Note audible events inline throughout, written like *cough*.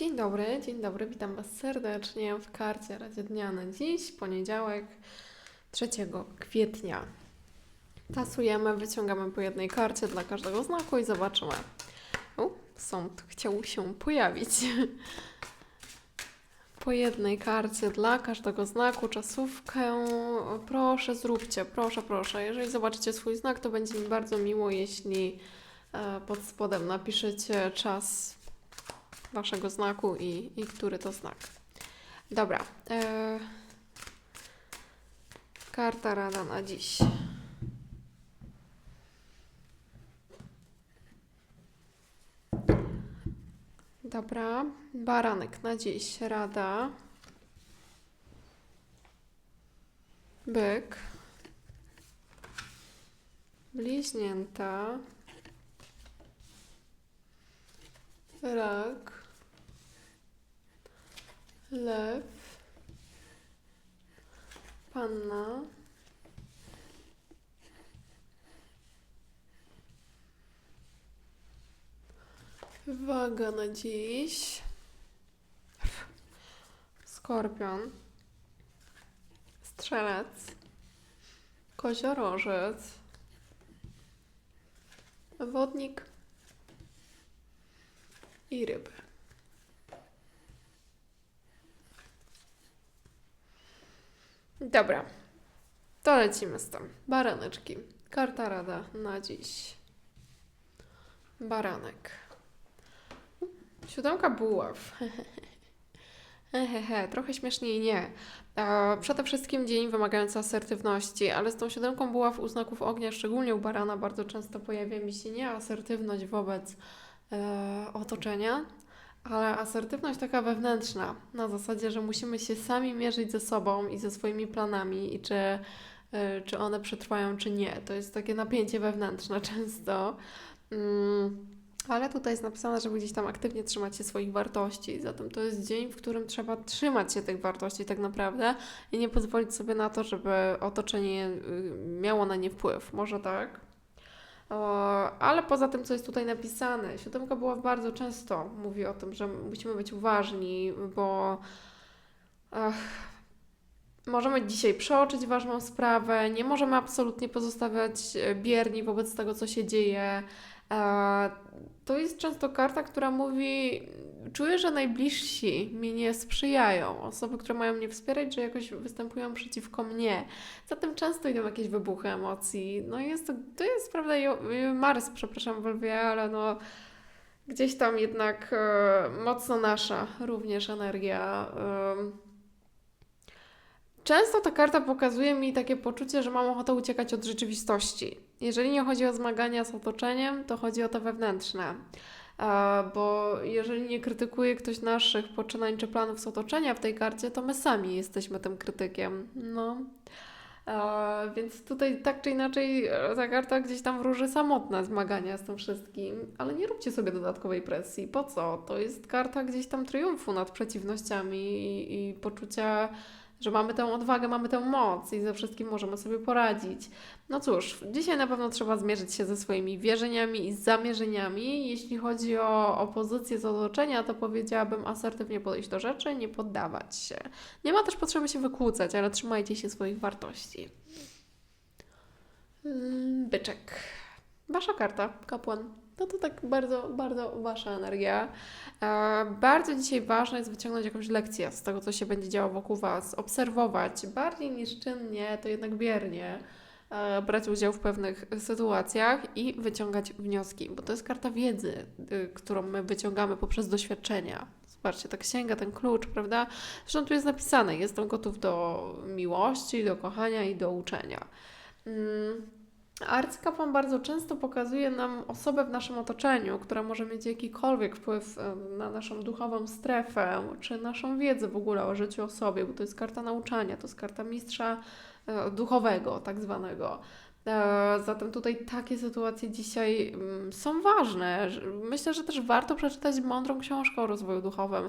Dzień dobry, dzień dobry, witam Was serdecznie w karcie Radzie Dnia na dziś, poniedziałek 3 kwietnia. Tasujemy, wyciągamy po jednej karcie dla każdego znaku i zobaczymy. U, sąd chciał się pojawić. *laughs* Po jednej karcie dla każdego znaku, czasówkę. Proszę, zróbcie, proszę, proszę. Jeżeli zobaczycie swój znak, to będzie mi bardzo miło, jeśli e, pod spodem napiszecie czas waszego znaku i, i który to znak. Dobra. E, karta rada na dziś. Dobra. Baranek na dziś. Rada. Byk. Bliźnięta. Rak. Lew. Panna. Waga na dziś. Skorpion. Strzelec. Koziorożec. Wodnik. I ryby. Dobra, to lecimy z tym. Baraneczki. Karta rada na dziś. Baranek. Siódemka buław. *laughs* Hehehe, trochę śmieszniej nie. E, przede wszystkim dzień wymagający asertywności, ale z tą siódemką buław u znaków ognia, szczególnie u barana, bardzo często pojawia mi się nie asertywność wobec e, otoczenia, ale asertywność taka wewnętrzna, na zasadzie, że musimy się sami mierzyć ze sobą i ze swoimi planami i czy, y, czy one przetrwają, czy nie. To jest takie napięcie wewnętrzne *laughs* często. Mm, ale tutaj jest napisane, żeby gdzieś tam aktywnie trzymać się swoich wartości. Zatem to jest dzień, w którym trzeba trzymać się tych wartości tak naprawdę i nie pozwolić sobie na to, żeby otoczenie y, miało na nie wpływ. Może tak? Ale poza tym, co jest tutaj napisane, siódemka była bardzo często mówi o tym, że musimy być uważni, bo ach, możemy dzisiaj przeoczyć ważną sprawę, nie możemy absolutnie pozostawiać e, bierni wobec tego, co się dzieje. To jest często karta, która mówi: Czuję, że najbliżsi mi nie sprzyjają. Osoby, które mają mnie wspierać, że jakoś występują przeciwko mnie. Zatem często idą jakieś wybuchy emocji. No jest to, to jest prawda, Mars, przepraszam, w lwie, ale no gdzieś tam jednak e, mocno nasza również energia. Często ta karta pokazuje mi takie poczucie, że mam ochotę uciekać od rzeczywistości. Jeżeli nie chodzi o zmagania z otoczeniem, to chodzi o te wewnętrzne. Bo jeżeli nie krytykuje ktoś naszych poczynań czy planów z otoczenia w tej karcie, to my sami jesteśmy tym krytykiem. No. Więc tutaj tak czy inaczej e, ta karta gdzieś tam wróży samotne zmagania z tym wszystkim, ale nie róbcie sobie dodatkowej presji. Po co? To jest karta gdzieś tam triumfu nad przeciwnościami i, i poczucia, że mamy tę odwagę, mamy tę moc i ze wszystkim możemy sobie poradzić. No cóż, dzisiaj na pewno trzeba zmierzyć się ze swoimi wierzeniami i zamierzeniami. Jeśli chodzi o opozycję z otoczenia, to powiedziałabym asertywnie podejść do rzeczy, nie poddawać się. Nie ma też potrzeby się wykłócać, ale trzymajcie się swoich wartości. Mm, Byczek. Wasza karta, kapłan. No to tak bardzo, bardzo wasza energia. E, bardzo dzisiaj ważne jest wyciągnąć jakąś lekcję z tego, co się będzie działo wokół Was, obserwować bardziej niż czynnie, to jednak biernie, e, brać udział w pewnych sytuacjach i wyciągać wnioski, bo to jest karta wiedzy, y, którą my wyciągamy poprzez doświadczenia. Zobaczcie, ta księga, ten klucz, prawda? Zresztą tu jest napisane, jestem gotów do miłości, do kochania i do uczenia. Mm. Arcykapłan bardzo często pokazuje nam osobę w naszym otoczeniu, która może mieć jakikolwiek wpływ na naszą duchową strefę, czy naszą wiedzę w ogóle o życiu o sobie, bo to jest karta nauczania, to jest karta mistrza e, duchowego, tak zwanego. E, Zatem tutaj takie sytuacje dzisiaj mm, są ważne. Myślę, że też warto przeczytać mądrą książkę o rozwoju duchowym.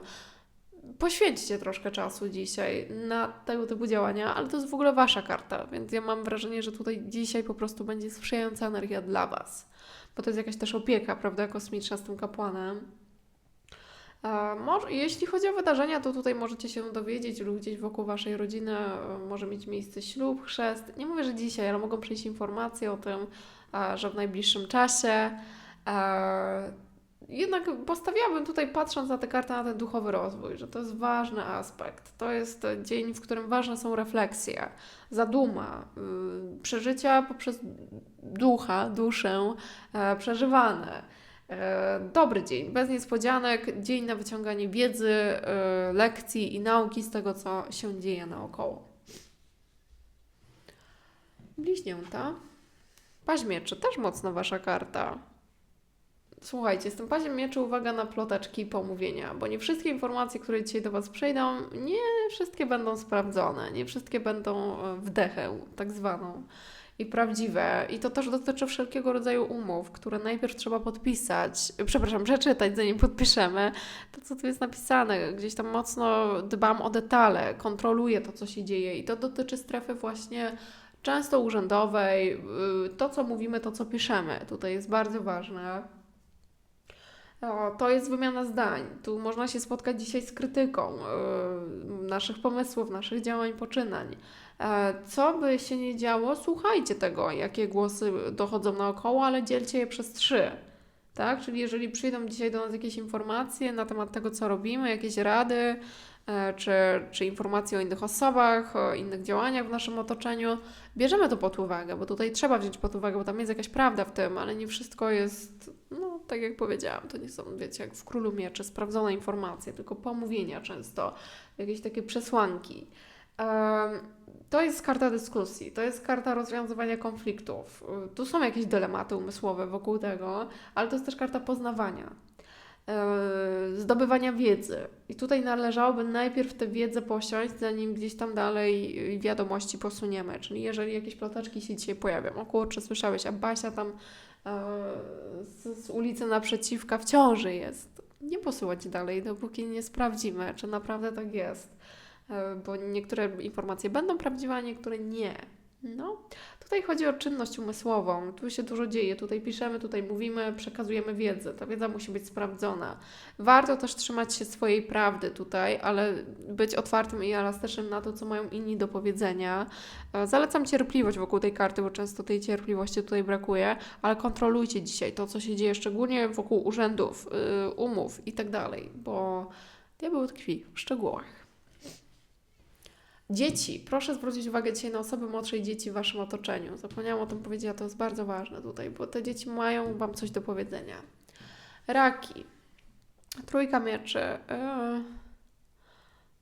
Poświęćcie troszkę czasu dzisiaj na tego typu działania, ale to jest w ogóle Wasza karta, więc ja mam wrażenie, że tutaj dzisiaj po prostu będzie sprzyjająca energia dla Was, bo to jest jakaś też opieka, prawda, kosmiczna z tym kapłanem. Jeśli chodzi o wydarzenia, to tutaj możecie się dowiedzieć lub gdzieś wokół Waszej rodziny e, może mieć miejsce ślub, chrzest. Nie mówię, że dzisiaj, ale mogą przyjść informacje o tym, e, że w najbliższym czasie. E, jednak postawiłabym tutaj, patrząc na tę kartę, na ten duchowy rozwój, że to jest ważny aspekt. To jest dzień, w którym ważne są refleksje, zaduma, y, przeżycia poprzez ducha, duszę e, przeżywane. E, dobry dzień, bez niespodzianek, dzień na wyciąganie wiedzy, e, lekcji i nauki z tego, co się dzieje naokoło. Bliźnięta. Paź mieczy, też mocno Wasza karta. Słuchajcie, tym paziem mieczy uwaga na ploteczki pomówienia, bo nie wszystkie informacje, które dzisiaj do Was przejdą, nie wszystkie będą sprawdzone, nie wszystkie będą e, wdechę, tak zwaną, i prawdziwe. I to też dotyczy wszelkiego rodzaju umów, które najpierw trzeba podpisać, przepraszam, przeczytać, zanim podpiszemy. To, co tu jest napisane, gdzieś tam mocno dbam o detale, kontroluję to, co się dzieje i to dotyczy strefy właśnie często urzędowej, y, to, co mówimy, to, co piszemy. Tutaj jest bardzo ważne o, to jest wymiana zdań. Tu można się spotkać dzisiaj z krytyką yy, naszych pomysłów, naszych działań, poczynań. E, co by się nie działo, słuchajcie tego, jakie głosy dochodzą naokoło, ale dzielcie je przez trzy. Tak? Czyli jeżeli przyjdą dzisiaj do nas jakieś informacje na temat tego, co robimy, jakieś rady, czy, czy informacje o innych osobach, o innych działaniach w naszym otoczeniu, bierzemy to pod uwagę, bo tutaj trzeba wziąć pod uwagę, bo tam jest jakaś prawda w tym, ale nie wszystko jest, no tak jak powiedziałam, to nie są, wiecie, jak w Królu Mieczy, sprawdzone informacje, tylko pomówienia często, jakieś takie przesłanki. To jest karta dyskusji, to jest karta rozwiązywania konfliktów. Tu są jakieś dylematy umysłowe wokół tego, ale to jest też karta poznawania E, zdobywania wiedzy. I tutaj należałoby najpierw tę wiedzę posiąść, zanim gdzieś tam dalej wiadomości posuniemy. Czyli jeżeli jakieś ploteczki się dzisiaj pojawią, o kurczę, słyszałeś, a Basia tam e, z, z ulicy naprzeciwka w ciąży jest. Nie posyłać dalej, dopóki nie sprawdzimy, czy naprawdę tak jest. E, bo niektóre informacje będą prawdziwe, a niektóre nie. No, tutaj chodzi o czynność umysłową. Tu się dużo dzieje. Tutaj piszemy, tutaj mówimy, przekazujemy wiedzę. Ta wiedza musi być sprawdzona. Warto też trzymać się swojej prawdy tutaj, ale być otwartym i elastycznym na to, co mają inni do powiedzenia. E, zalecam cierpliwość wokół tej karty, bo często tej cierpliwości tutaj brakuje, ale kontrolujcie dzisiaj to, co się dzieje, szczególnie wokół urzędów, yy, umów i tak dalej, bo diabeł tkwi w szczegółach. Dzieci. Proszę zwrócić uwagę dzisiaj na osoby młodsze dzieci w Waszym otoczeniu. Zapomniałam o tym powiedzieć, a to jest bardzo ważne tutaj, bo te dzieci mają Wam coś do powiedzenia. Raki. Trójka mieczy. Yy.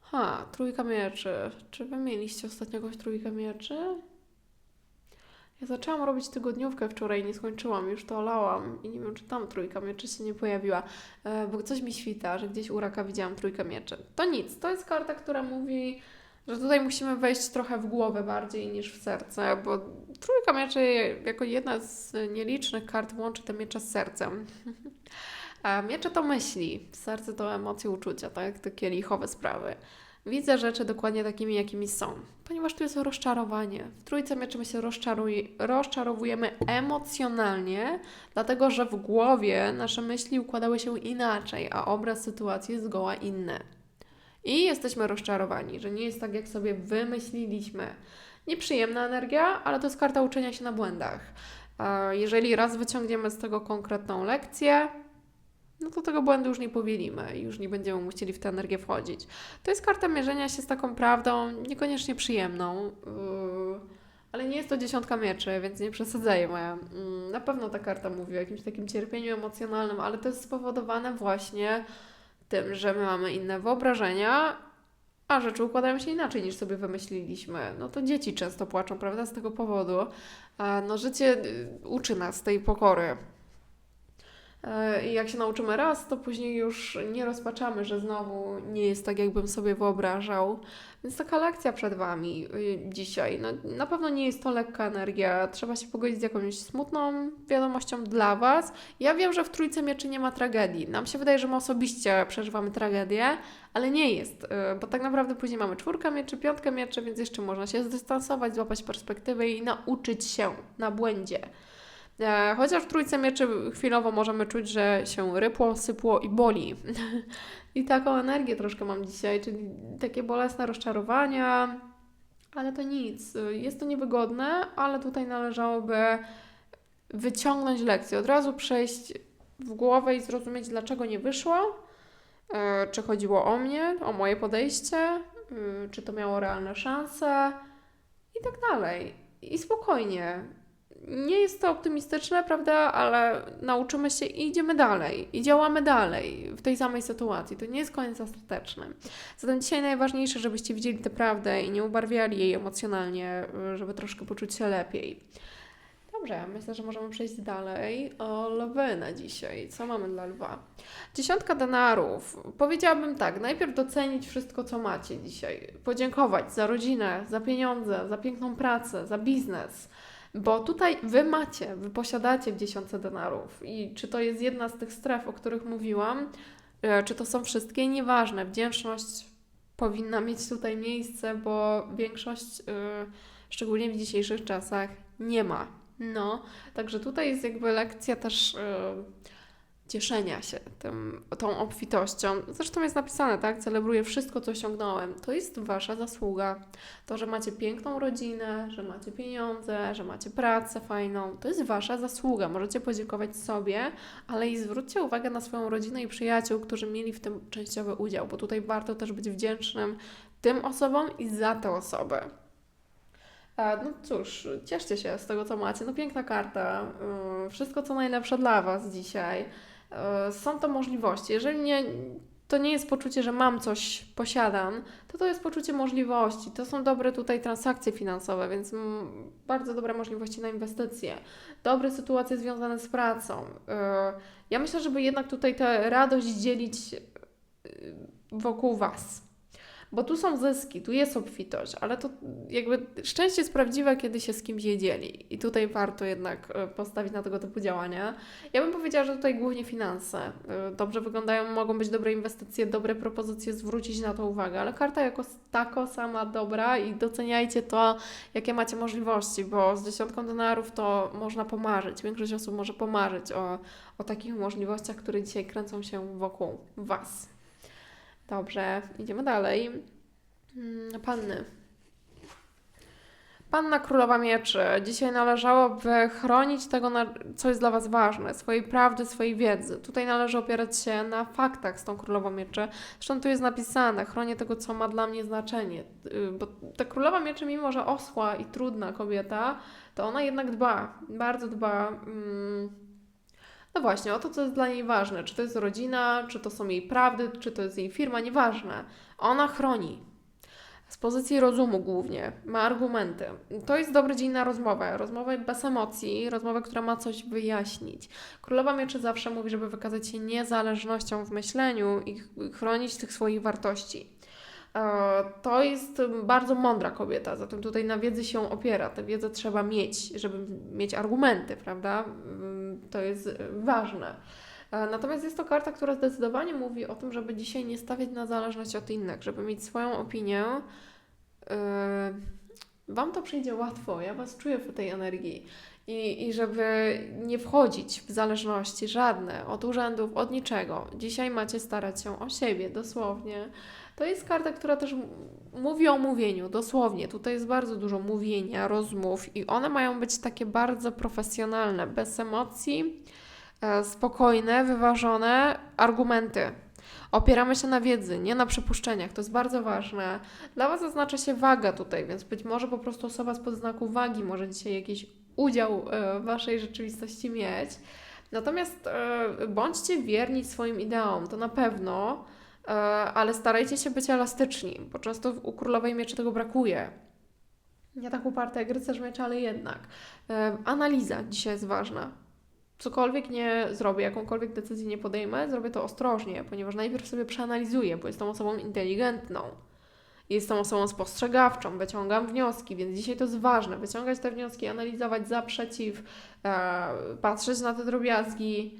Ha, trójka mieczy. Czy Wy mieliście ostatnio jakąś trójkę mieczy? Ja zaczęłam robić tygodniówkę wczoraj, nie skończyłam, już to olałam i nie wiem, czy tam trójka mieczy się nie pojawiła, e, bo coś mi świta, że gdzieś u raka widziałam trójkę mieczy. To nic, to jest karta, która mówi że tutaj musimy wejść trochę w głowę bardziej niż w serce, bo trójka mieczy jako jedna z nielicznych kart łączy te miecze z sercem. *laughs* A miecze to myśli, serce to emocje, uczucia, tak? Takie lichowe sprawy. Widzę rzeczy dokładnie takimi, jakimi są, ponieważ tu jest rozczarowanie. W trójce mieczy my się rozczarowujemy emocjonalnie, dlatego że w głowie nasze myśli układały się inaczej, a obraz sytuacji jest zgoła inny. I jesteśmy rozczarowani, że nie jest tak, jak sobie wymyśliliśmy. Nieprzyjemna energia, ale to jest karta uczenia się na błędach. Jeżeli raz wyciągniemy z tego konkretną lekcję, no to tego błędu już nie powielimy i już nie będziemy musieli w tę energię wchodzić. To jest karta mierzenia się z taką prawdą, niekoniecznie przyjemną, yy, ale nie jest to dziesiątka mieczy, więc nie przesadzajmy. Yy, na pewno ta karta mówi o jakimś takim cierpieniu emocjonalnym, ale to jest spowodowane właśnie tym, że my mamy inne wyobrażenia, a rzeczy układają się inaczej niż sobie wymyśliliśmy. No to dzieci często płaczą, prawda, z tego powodu. No życie y, uczy nas tej pokory. E, I jak się nauczymy raz, to później już nie rozpaczamy, że znowu nie jest tak, jakbym sobie wyobrażał. Więc taka lekcja przed Wami y, dzisiaj. No, na pewno nie jest to lekka energia. Trzeba się pogodzić z jakąś smutną wiadomością dla Was. Ja wiem, że w Trójce Mieczy nie ma tragedii. Nam się wydaje, że my osobiście przeżywamy tragedię, ale nie jest, y, bo tak naprawdę później mamy czwórkę mieczy, piątkę mieczy, więc jeszcze można się zdystansować, złapać perspektywę i nauczyć się na błędzie. E, chociaż w trójce mieczy chwilowo możemy czuć, że się rypło, sypło i boli. *laughs* I taką energię troszkę mam dzisiaj, czyli takie bolesne rozczarowania, ale to nic. Jest to niewygodne, ale tutaj należałoby wyciągnąć lekcję, od razu przejść w głowę i zrozumieć, dlaczego nie wyszło, e, czy chodziło o mnie, o moje podejście, e, czy to miało realne szanse i tak dalej. I spokojnie. Nie jest to optymistyczne, prawda, ale nauczymy się i idziemy dalej, i działamy dalej w tej samej sytuacji. To nie jest koniec ostateczny. Zatem dzisiaj najważniejsze, żebyście widzieli tę prawdę i nie ubarwiali jej emocjonalnie, żeby troszkę poczuć się lepiej. Dobrze, myślę, że możemy przejść dalej o lwy na dzisiaj. Co mamy dla lwa? Dziesiątka denarów. Powiedziałabym tak, najpierw docenić wszystko, co macie dzisiaj. Podziękować za rodzinę, za pieniądze, za piękną pracę, za biznes. Bo tutaj wy macie, wy posiadacie w dziesiątce denarów. I czy to jest jedna z tych stref, o których mówiłam, e, czy to są wszystkie, nieważne. Wdzięczność powinna mieć tutaj miejsce, bo większość, yy, szczególnie w dzisiejszych czasach, nie ma. No, także tutaj jest jakby lekcja też yy, cieszenia się tym, tą obfitością. Zresztą jest napisane, tak? Celebruję wszystko, co osiągnąłem. To jest Wasza zasługa. To, że macie piękną rodzinę, że macie pieniądze, że macie pracę fajną, to jest Wasza zasługa. Możecie podziękować sobie, ale i zwróćcie uwagę na swoją rodzinę i przyjaciół, którzy mieli w tym częściowy udział, bo tutaj warto też być wdzięcznym tym osobom i za te osoby. No cóż, cieszcie się z tego, co macie. No piękna karta. Yy, wszystko, co najlepsze dla Was dzisiaj. Yy, są to możliwości. Jeżeli nie, to nie jest poczucie, że mam coś, posiadam, to to jest poczucie możliwości. To są dobre tutaj transakcje finansowe, więc bardzo dobre możliwości na inwestycje. Dobre sytuacje związane z pracą. Yy, ja myślę, żeby jednak tutaj tę radość dzielić wokół Was bo tu są zyski, tu jest obfitość, ale to jakby szczęście jest prawdziwe, kiedy się z kimś je dzieli. I tutaj warto jednak e, postawić na tego typu działania. Ja bym powiedziała, że tutaj głównie finanse e, dobrze wyglądają, mogą być dobre inwestycje, dobre propozycje, zwrócić na to uwagę, ale karta jako tako sama dobra i doceniajcie to, jakie macie możliwości, bo z dziesiątką denarów to można pomarzyć. Większość osób może pomarzyć o, o takich możliwościach, które dzisiaj kręcą się wokół Was. Dobrze, idziemy dalej. Mm, panny. Panna Królowa Mieczy. Dzisiaj należałoby chronić tego, co jest dla Was ważne, swojej prawdy, swojej wiedzy. Tutaj należy opierać się na faktach z tą Królową Mieczy. Zresztą tu jest napisane, chronię tego, co ma dla mnie znaczenie. Y, bo ta Królowa Mieczy, mimo że osła i trudna kobieta, to ona jednak dba, bardzo dba. Mm, no właśnie, o to, co jest dla niej ważne. Czy to jest rodzina, czy to są jej prawdy, czy to jest jej firma, nieważne. Ona chroni. Z pozycji rozumu głównie, ma argumenty. To jest dobry dzień na rozmowę. Rozmowę bez emocji, rozmowę, która ma coś wyjaśnić. Królowa Mieczy zawsze mówi, żeby wykazać się niezależnością w myśleniu i chronić tych swoich wartości. E, to jest bardzo mądra kobieta, zatem tutaj na wiedzy się opiera. Tę wiedzę trzeba mieć, żeby mieć argumenty, prawda? Mm, to jest ważne. E, natomiast jest to karta, która zdecydowanie mówi o tym, żeby dzisiaj nie stawiać na zależność od innych, żeby mieć swoją opinię. E, wam to przyjdzie łatwo, ja Was czuję w tej energii. I, I żeby nie wchodzić w zależności żadne od urzędów, od niczego. Dzisiaj macie starać się o siebie, dosłownie. To jest karta, która też mówi o mówieniu, dosłownie. Tutaj jest bardzo dużo mówienia, rozmów i one mają być takie bardzo profesjonalne, bez emocji, e, spokojne, wyważone argumenty. Opieramy się na wiedzy, nie na przypuszczeniach. To jest bardzo ważne. Dla Was zaznacza się waga tutaj, więc być może po prostu osoba z podznaku wagi może dzisiaj jakiś udział e, w Waszej rzeczywistości mieć. Natomiast e, bądźcie wierni swoim ideałom, to na pewno. E, ale starajcie się być elastyczni, bo często u królowej mieczy tego brakuje. Nie tak uparte jak rycerz miecza, ale jednak. E, analiza dzisiaj jest ważna. Cokolwiek nie zrobię, jakąkolwiek decyzję nie podejmę, zrobię to ostrożnie, ponieważ najpierw sobie przeanalizuję, bo jestem osobą inteligentną. Jestem osobą spostrzegawczą, wyciągam wnioski, więc dzisiaj to jest ważne. Wyciągać te wnioski, analizować za, przeciw, e, patrzeć na te drobiazgi,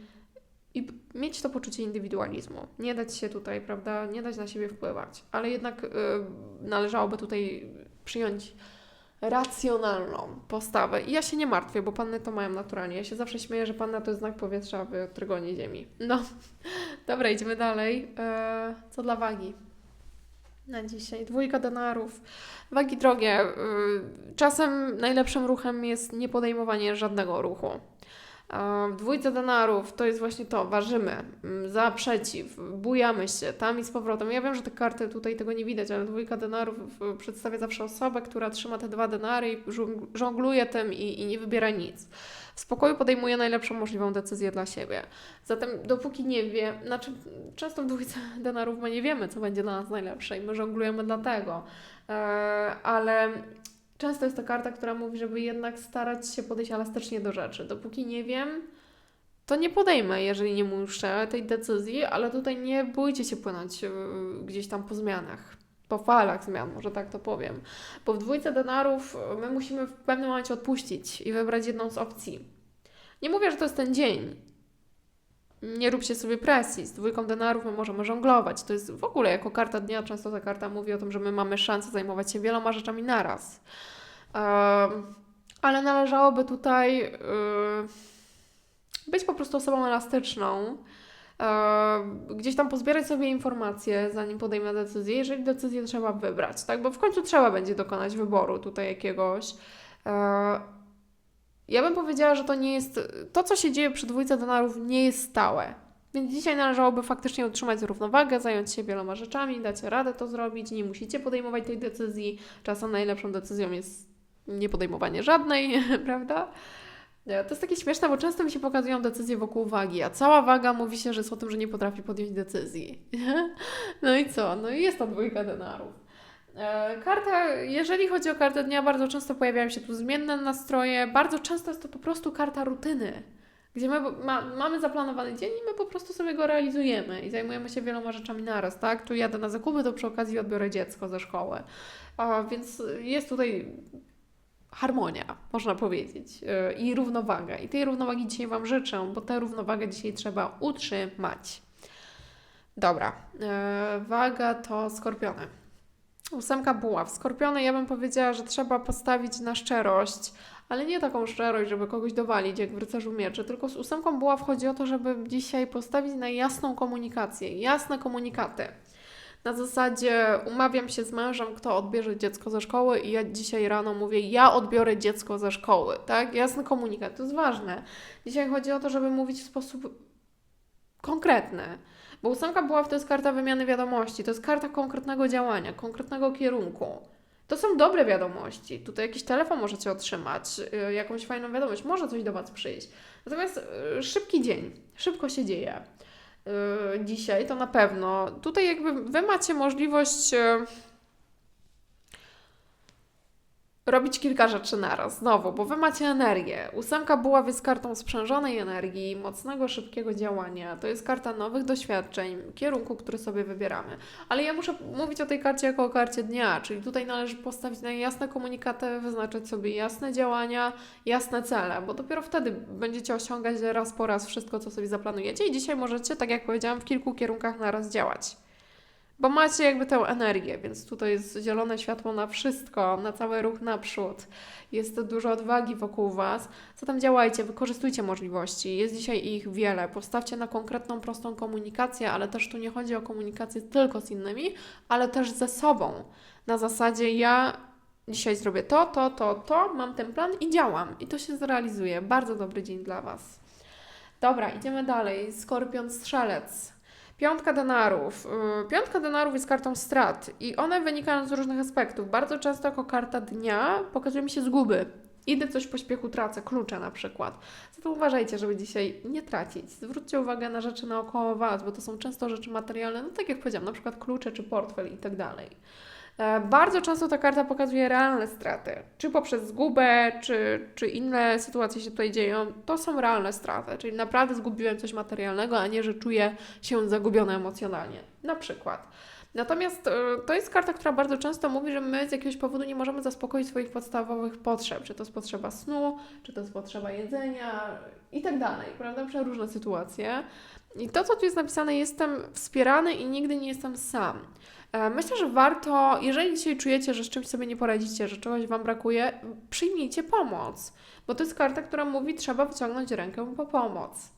i mieć to poczucie indywidualizmu. Nie dać się tutaj, prawda, nie dać na siebie wpływać, ale jednak y, należałoby tutaj przyjąć racjonalną postawę. I ja się nie martwię, bo panny to mają naturalnie. Ja się zawsze śmieję, że panna to jest znak powietrza w trygonie ziemi. No, *laughs* dobra, idziemy dalej. Eee, co dla wagi? Na dzisiaj. Dwójka denarów. Wagi drogie. Yy, Czasem najlepszym ruchem jest nie podejmowanie żadnego ruchu. W dwójce denarów to jest właśnie to, ważymy, mm, za, przeciw, bujamy się, tam i z powrotem. Ja wiem, że te karty tutaj tego nie widać, ale dwójka denarów przedstawia zawsze osobę, która trzyma te dwa denary i żong- żongluje tym i, i nie wybiera nic. W spokoju podejmuje najlepszą możliwą decyzję dla siebie. Zatem dopóki nie wie, znaczy często w dwójce *laughs* denarów my nie wiemy, co będzie dla nas najlepsze i my żonglujemy dlatego, e, ale Często jest to karta, która mówi, żeby jednak starać się podejść elastycznie do rzeczy. Dopóki nie wiem, to nie podejmę, jeżeli nie muszę, tej decyzji, ale tutaj nie bójcie się płynąć yy, gdzieś tam po zmianach. Po falach zmian, może tak to powiem. Bo w dwójce denarów my musimy w pewnym momencie odpuścić i wybrać jedną z opcji. Nie mówię, że to jest ten dzień. Nie róbcie sobie presji. Z dwójką denarów my możemy żonglować. To jest w ogóle jako karta dnia, często ta karta mówi o tym, że my mamy szansę zajmować się wieloma rzeczami naraz. Ale należałoby tutaj yy, być po prostu osobą elastyczną. Gdzieś tam pozbierać sobie informacje, zanim podejmę decyzję, jeżeli decyzję trzeba wybrać, tak? Bo w końcu trzeba będzie dokonać wyboru tutaj jakiegoś. Ja bym powiedziała, że to nie jest. To, co się dzieje przy dwójce denarów, nie jest stałe. Więc dzisiaj należałoby faktycznie utrzymać równowagę, zająć się wieloma rzeczami, dacie radę to zrobić, nie musicie podejmować tej decyzji. Czasem najlepszą decyzją jest *laughs* nie podejmowanie żadnej, prawda? To jest takie śmieszne, bo często mi się pokazują decyzje wokół wagi, a cała waga mówi się, że jest o tym, że nie potrafi podjąć decyzji. *laughs* No i co? No i jest to dwójka denarów. E, Karta, jeżeli chodzi o kartę dnia, bardzo często pojawiają się tu zmienne nastroje, bardzo często jest to po prostu karta rutyny, gdzie my ma, mamy zaplanowany dzień i my po prostu sobie go realizujemy i zajmujemy się wieloma rzeczami naraz, tak? Tu jadę na zakupy, to przy okazji odbiorę dziecko ze szkoły. A, więc jest tutaj harmonia, można powiedzieć, yy, i równowaga. I tej równowagi dzisiaj Wam życzę, bo tę równowagę dzisiaj trzeba utrzymać. Dobra, yy, waga to skorpiony. Ósemka buław. Skorpiony, ja bym powiedziała, że trzeba postawić na szczerość, ale nie taką szczerość, żeby kogoś dowalić, jak w rycerzu mieczy, tylko z ósemką buław chodzi o to, żeby dzisiaj postawić na jasną komunikację, jasne komunikaty. Na zasadzie umawiam się z mężem, kto odbierze dziecko ze szkoły i ja dzisiaj rano mówię, ja odbiorę dziecko ze szkoły, tak? Jasny komunikat, to jest ważne. Dzisiaj chodzi o to, żeby mówić w sposób konkretny. Bo ósemka buław to jest karta wymiany wiadomości, to jest karta konkretnego działania, konkretnego kierunku. To są dobre wiadomości. Tutaj jakiś telefon możecie otrzymać, y, jakąś fajną wiadomość, może coś do Was przyjść. Natomiast y, szybki dzień, szybko się dzieje. Y, Dzisiaj to na pewno. Tutaj jakby Wy macie możliwość y, robić kilka rzeczy naraz, znowu, bo Wy macie energię. Ósemka buław jest kartą sprzężonej energii, mocnego, szybkiego działania. To jest karta nowych doświadczeń, kierunku, który sobie wybieramy. Ale ja muszę mówić o tej karcie jako o karcie dnia, czyli tutaj należy postawić na jasne komunikaty, wyznaczać sobie jasne działania, jasne cele, bo dopiero wtedy będziecie osiągać raz po raz wszystko, co sobie zaplanujecie i dzisiaj możecie, tak jak powiedziałam, w kilku kierunkach naraz działać. Bo macie jakby tę energię, więc tutaj jest zielone światło na wszystko, na cały ruch naprzód. Jest dużo odwagi wokół Was. Zatem działajcie, wykorzystujcie możliwości. Jest dzisiaj ich wiele. Postawcie na konkretną, prostą komunikację, ale też tu nie chodzi o komunikację tylko z innymi, ale też ze sobą. Na zasadzie ja dzisiaj zrobię to, to, to, to, mam ten plan i działam. I to się zrealizuje. Bardzo dobry dzień dla Was. Dobra, idziemy dalej. Skorpion Strzelec. Piątka denarów. Yy, Piątka denarów jest kartą strat i one wynikają z różnych aspektów. Bardzo często jako karta dnia pokazuje mi się zguby. Idę coś po śpiechu, tracę, klucze na przykład. Zatem uważajcie, żeby dzisiaj nie tracić. Zwróćcie uwagę na rzeczy naokoło Was, bo to są często rzeczy materialne, no tak jak powiedziałam, na przykład klucze czy portfel i tak dalej. E, Bardzo często ta karta pokazuje realne straty, czy poprzez zgubę, czy, czy inne sytuacje się tutaj dzieją. To są realne straty, czyli naprawdę zgubiłem coś materialnego, a nie, że czuję się zagubiona emocjonalnie. Na przykład. Natomiast e, to jest karta, która bardzo często mówi, że my z jakiegoś powodu nie możemy zaspokoić swoich podstawowych potrzeb. Czy to jest potrzeba snu, czy to jest potrzeba jedzenia i tak dalej, prawda? Przeróżne sytuacje. I to, co tu jest napisane, jestem wspierany i nigdy nie jestem sam. E, Myślę, że warto, jeżeli dzisiaj czujecie, że z czymś sobie nie poradzicie, że czegoś Wam brakuje, przyjmijcie pomoc, bo to jest karta, która mówi, trzeba wyciągnąć rękę po pomoc.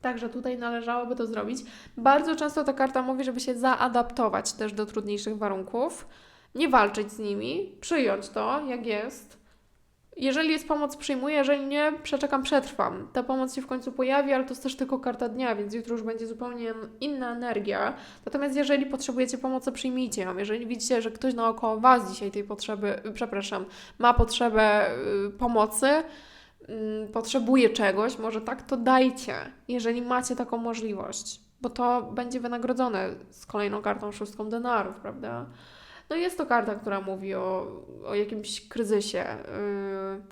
Także tutaj należałoby to zrobić. Bardzo często ta karta mówi, żeby się zaadaptować też do trudniejszych warunków, nie walczyć z nimi, przyjąć to, jak jest. Jeżeli jest pomoc, przyjmuję, jeżeli nie, przeczekam, przetrwam. Ta pomoc się w końcu pojawi, ale to jest też tylko karta dnia, więc jutro już będzie zupełnie inna energia. Natomiast jeżeli potrzebujecie pomocy, przyjmijcie ją. Jeżeli widzicie, że ktoś naokoło Was dzisiaj tej potrzeby, przepraszam, ma potrzebę y, pomocy, mm, potrzebuje czegoś, może tak, to dajcie, jeżeli macie taką możliwość, bo to będzie wynagrodzone z kolejną kartą szóstką denarów, prawda? No jest to karta, która mówi o, o jakimś kryzysie. Yy,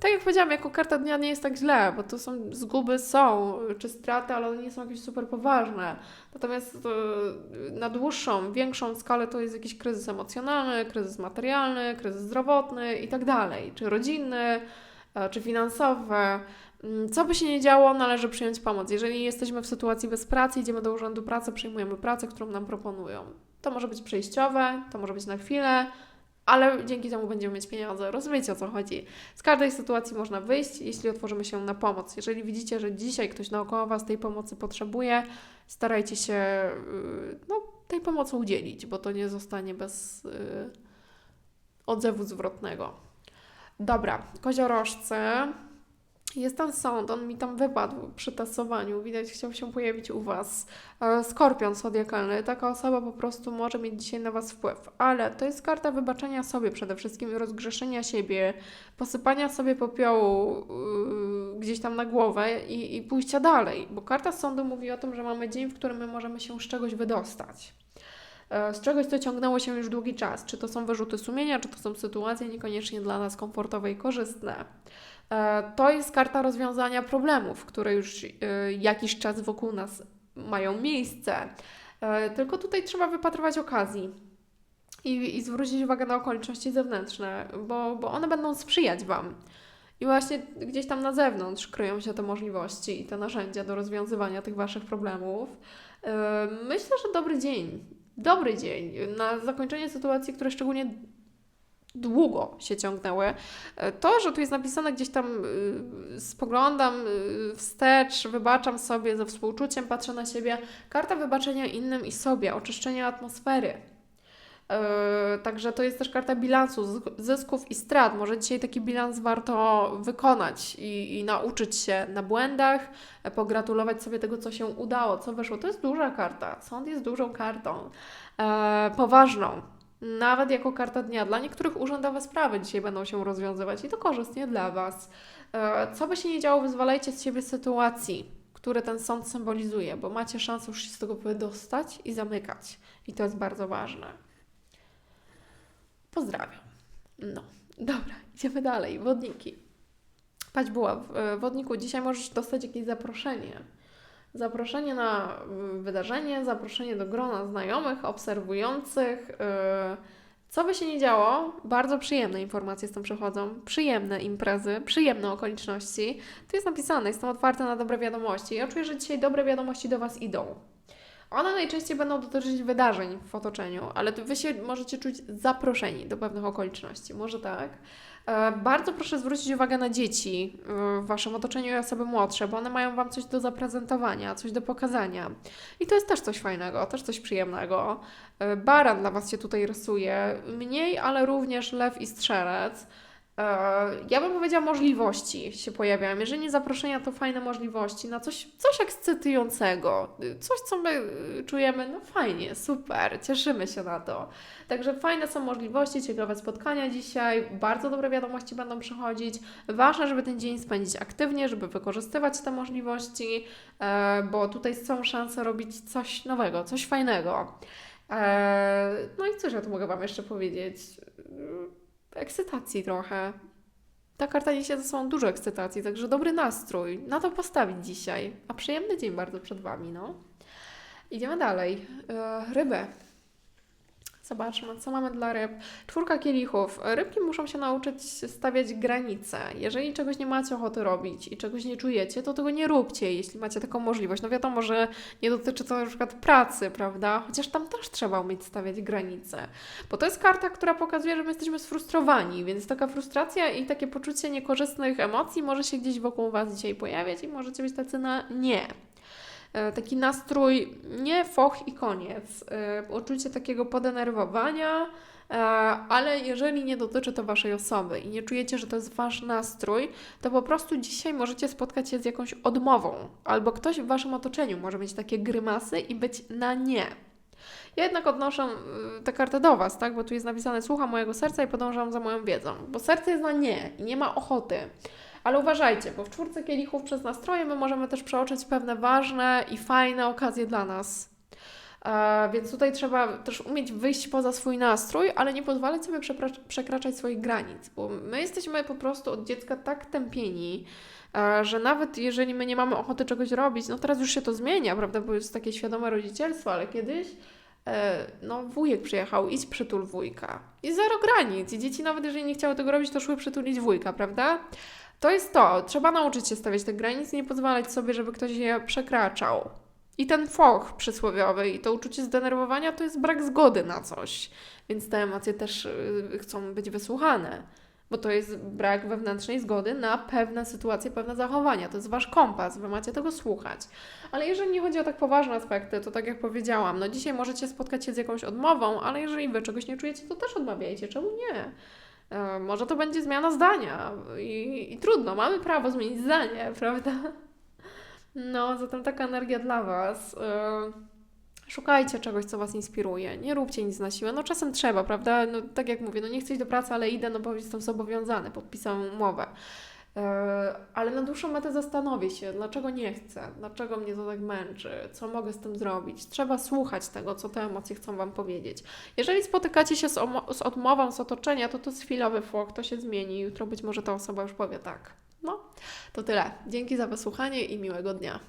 tak jak powiedziałam, jako karta dnia nie jest tak źle, bo to są zguby są, czy straty, ale one nie są jakieś super poważne. Natomiast yy, na dłuższą, większą skalę to jest jakiś kryzys emocjonalny, kryzys materialny, kryzys zdrowotny i tak dalej, czy rodzinny, e, czy finansowy. Mm, Co by się nie działo, należy przyjąć pomoc. Jeżeli jesteśmy w sytuacji bez pracy, idziemy do urzędu pracy, przyjmujemy pracę, którą nam proponują. To może być przejściowe, to może być na chwilę, ale dzięki temu będziemy mieć pieniądze. Rozumiecie o co chodzi? Z każdej sytuacji można wyjść, jeśli otworzymy się na pomoc. Jeżeli widzicie, że dzisiaj ktoś naokoło Was tej pomocy potrzebuje, starajcie się yy, no, tej pomocy udzielić, bo to nie zostanie bez yy, odzewu zwrotnego. Dobra, koziorożcy. Jest ten sąd, on mi tam wypadł przy tasowaniu. Widać, chciał się pojawić u Was. E, Skorpion zodiakalny. Taka osoba po prostu może mieć dzisiaj na Was wpływ. Ale to jest karta wybaczenia sobie przede wszystkim, rozgrzeszenia siebie, posypania sobie popiołu yy, gdzieś tam na głowę i, i pójścia dalej. Bo karta sądu mówi o tym, że mamy dzień, w którym my możemy się z czegoś wydostać. E, Z czegoś, co ciągnęło się już długi czas. Czy to są wyrzuty sumienia, czy to są sytuacje niekoniecznie dla nas komfortowe i korzystne. E, To jest karta rozwiązania problemów, które już e, jakiś czas wokół nas mają miejsce. E, Tylko tutaj trzeba wypatrywać okazji i, i zwrócić uwagę na okoliczności zewnętrzne, bo, bo one będą sprzyjać Wam. I właśnie gdzieś tam na zewnątrz kryją się te możliwości i te narzędzia do rozwiązywania tych Waszych problemów. Myślę, że dobry dzień. Dobry dzień na zakończenie sytuacji, które szczególnie długo się ciągnęły. E, To, że tu jest napisane gdzieś tam, y, spoglądam y, wstecz, wybaczam sobie ze współczuciem, patrzę na siebie. Karta wybaczenia innym i sobie, oczyszczenia atmosfery. E, Także to jest też karta bilansu zysk- zysków i strat. Może dzisiaj taki bilans warto wykonać i, i nauczyć się na błędach, e, pogratulować sobie tego, co się udało, co wyszło. To jest duża karta. Sąd jest dużą kartą, poważną. Nawet jako karta dnia. Dla niektórych urzędowe sprawy dzisiaj będą się rozwiązywać i to korzystnie dla Was. E, Co by się nie działo, wyzwalajcie z siebie sytuacji, które ten sąd symbolizuje, bo macie szansę już się z tego wydostać i zamykać. I to jest bardzo ważne. Pozdrawiam. No, *laughs* dobra, idziemy dalej. Wodniki. Paść była w e, wodniku. Dzisiaj możesz dostać jakieś zaproszenie. Zaproszenie na y, wydarzenie, zaproszenie do grona znajomych, obserwujących. y, Co by się nie działo, bardzo przyjemne informacje z tym przychodzą, przyjemne imprezy, przyjemne okoliczności. Tu jest napisane, jestem otwarta na dobre wiadomości. Ja czuję, że dzisiaj dobre wiadomości do Was idą. One najczęściej będą dotyczyć wydarzeń w otoczeniu, ale Wy się możecie czuć zaproszeni do pewnych okoliczności. Może tak. E, Bardzo proszę zwrócić uwagę na dzieci e, w Waszym otoczeniu i osoby młodsze, bo one mają Wam coś do zaprezentowania, coś do pokazania. I to jest też coś fajnego, też coś przyjemnego. E, Baran dla Was się tutaj rysuje. Mniej, ale również lew i strzelec. E, Ja bym powiedziała, możliwości się pojawiają. Jeżeli nie zaproszenia, to fajne możliwości na coś, coś ekscytującego, coś, co my y, czujemy, no fajnie, super, cieszymy się na to. Także fajne są możliwości, ciekawe spotkania dzisiaj, bardzo dobre wiadomości będą przychodzić. Ważne, żeby ten dzień spędzić aktywnie, żeby wykorzystywać te możliwości, e, bo tutaj są szanse robić coś nowego, coś fajnego. E, No i cóż ja tu mogę Wam jeszcze powiedzieć? Ekscytacji trochę. Ta karta niesie ze sobą dużo ekscytacji, także dobry nastrój. Na to postawić dzisiaj. A przyjemny dzień bardzo przed Wami, no. Idziemy dalej. E, ryby. Zobaczmy, co mamy dla ryb. Czwórka kielichów. Rybki muszą się nauczyć stawiać granice. Jeżeli czegoś nie macie ochoty robić i czegoś nie czujecie, to tego nie róbcie, jeśli macie taką możliwość. No wiadomo, że nie dotyczy to na przykład pracy, prawda? Chociaż tam też trzeba umieć stawiać granice. Bo to jest karta, która pokazuje, że my jesteśmy sfrustrowani, więc taka frustracja i takie poczucie niekorzystnych emocji może się gdzieś wokół Was dzisiaj pojawiać i możecie być tacy na nie. E, Taki nastrój nie foch i koniec. E, Uczucie takiego podenerwowania, e, ale jeżeli nie dotyczy to Waszej osoby i nie czujecie, że to jest Wasz nastrój, to po prostu dzisiaj możecie spotkać się z jakąś odmową, albo ktoś w Waszym otoczeniu może mieć takie grymasy i być na nie. Ja jednak odnoszę tę kartę do Was, tak? Bo tu jest napisane słucham mojego serca i podążam za moją wiedzą. Bo serce jest na nie i nie ma ochoty. Ale uważajcie, bo w czwórce kielichów przez nastroje my możemy też przeoczyć pewne ważne i fajne okazje dla nas. E, więc tutaj trzeba też umieć wyjść poza swój nastrój, ale nie pozwalać sobie przekraczać swoich granic, bo my jesteśmy po prostu od dziecka tak tępieni, e, że nawet jeżeli my nie mamy ochoty czegoś robić, no teraz już się to zmienia, prawda, bo jest takie świadome rodzicielstwo, ale kiedyś e, no wujek przyjechał, idź przytul wujka. I zero granic. I dzieci nawet jeżeli nie chciały tego robić, to szły przytulić wujka, prawda? To jest to. Trzeba nauczyć się stawiać te granice nie pozwalać sobie, żeby ktoś je przekraczał. I ten foch przysłowiowy i to uczucie zdenerwowania to jest brak zgody na coś. Więc te emocje też y, chcą być wysłuchane. Bo to jest brak wewnętrznej zgody na pewne sytuacje, pewne zachowania. To jest wasz kompas, wy macie tego słuchać. Ale jeżeli nie chodzi o tak poważne aspekty, to tak jak powiedziałam, no dzisiaj możecie spotkać się z jakąś odmową, ale jeżeli wy czegoś nie czujecie, to też odmawiajcie. Czemu nie? E, Może to będzie zmiana zdania i, i trudno, mamy prawo zmienić zdanie, *laughs* prawda? No, zatem taka energia dla Was. E, Szukajcie czegoś, co Was inspiruje. Nie róbcie nic na siłę. No czasem trzeba, prawda? No tak jak mówię, no nie chcę iść do pracy, ale idę, no bo jestem zobowiązany, podpisałem umowę. E, Ale na dłuższą metę zastanowię się, dlaczego nie chcę, dlaczego mnie to tak męczy, co mogę z tym zrobić. Trzeba słuchać tego, co te emocje chcą Wam powiedzieć. Jeżeli spotykacie się z, z odmową z otoczenia, to to jest chwilowy foch, to się zmieni. Jutro być może ta osoba już powie tak. No, to tyle. Dzięki za wysłuchanie i miłego dnia.